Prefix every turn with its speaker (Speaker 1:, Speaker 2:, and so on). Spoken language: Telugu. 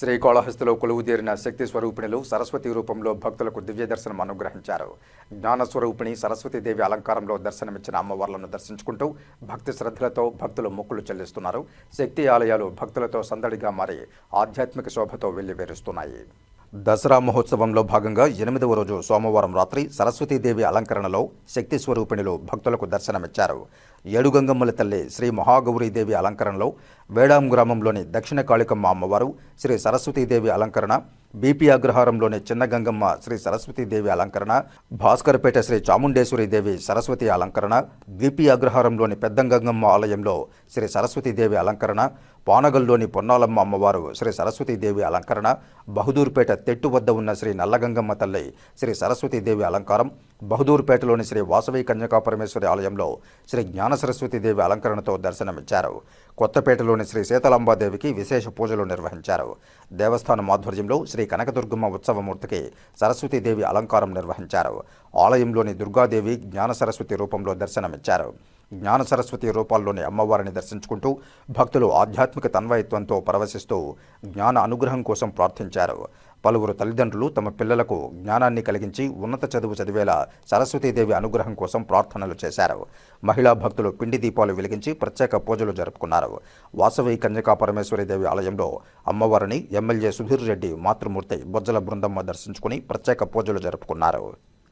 Speaker 1: శ్రీకాళహస్తిలో కొలువుదీరిన శక్తి స్వరూపిణులు సరస్వతి రూపంలో భక్తులకు దివ్య దర్శనం అనుగ్రహించారు. జ్ఞాన స్వరూపిణి సరస్వతీదేవి అలంకారంలో దర్శనమిచ్చిన అమ్మవార్లను దర్శించుకుంటూ భక్తి శ్రద్ధలతో భక్తులు మొక్కులు చెల్లిస్తున్నారు. శక్తి ఆలయాలు భక్తులతో సందడిగా మారి ఆధ్యాత్మిక శోభతో వెల్లివేరుస్తున్నాయి. దసరా మహోత్సవంలో భాగంగా ఎనిమిదవ రోజు సోమవారం రాత్రి సరస్వతీదేవి అలంకరణలో శక్తి స్వరూపిణిలో భక్తులకు దర్శనమిచ్చారు. ఏడుగంగమ్మల తల్లి శ్రీ మహాగౌరీదేవి అలంకరణలో వేడాం గ్రామంలోని దక్షిణ కాళికమ్మ అమ్మవారు శ్రీ సరస్వతీదేవి అలంకరణ బీపీ అగ్రహారంలోని చిన్న గంగమ్మ శ్రీ సరస్వతీదేవి అలంకరణ భాస్కర్పేట శ్రీ చాముండేశ్వరీదేవి సరస్వతి అలంకరణ బీపీ అగ్రహారంలోని పెద్ద గంగమ్మ ఆలయంలో శ్రీ సరస్వతీదేవి అలంకరణ పానగల్లోని పొన్నాలమ్మ అమ్మవారు శ్రీ సరస్వతీదేవి అలంకరణ బహదూర్పేట తెట్టు వద్ద ఉన్న శ్రీ నల్లగంగమ్మ తల్లి శ్రీ సరస్వతీదేవి అలంకారం బహదూర్పేటలోని శ్రీ వాసవి కన్యకా పరమేశ్వరి ఆలయంలో శ్రీ జ్ఞాన సరస్వతీదేవి అలంకరణతో దర్శనమిచ్చారు. కొత్తపేటలోని శ్రీ సీతలాంబాదేవికి విశేష పూజలు నిర్వహించారు. దేవస్థానం ఆధ్వర్యంలో శ్రీ కనకదుర్గమ్మ ఉత్సవమూర్తికి సరస్వతీదేవి అలంకారం నిర్వహించారు. ఆలయంలోని దుర్గాదేవి జ్ఞాన సరస్వతి రూపంలో దర్శనమిచ్చారు. జ్ఞాన సరస్వతి రూపాల్లోని అమ్మవారిని దర్శించుకుంటూ భక్తులు ఆధ్యాత్మిక తన్వయత్వంతో పరవశిస్తూ జ్ఞాన అనుగ్రహం కోసం ప్రార్థించారు. పలువురు తల్లిదండ్రులు తమ పిల్లలకు జ్ఞానాన్ని కలిగించి ఉన్నత చదువు చదివేలా సరస్వతీదేవి అనుగ్రహం కోసం ప్రార్థనలు చేశారు. మహిళా భక్తులు పిండి దీపాలు వెలిగించి ప్రత్యేక పూజలు జరుపుకున్నారు. వాసవి కన్యకా పరమేశ్వరీదేవి ఆలయంలో అమ్మవారిని ఎమ్మెల్యే సుధీర్ రెడ్డి మాతృమూర్తి బొజ్జల బృందమ్మ దర్శించుకుని ప్రత్యేక పూజలు జరుపుకున్నారు.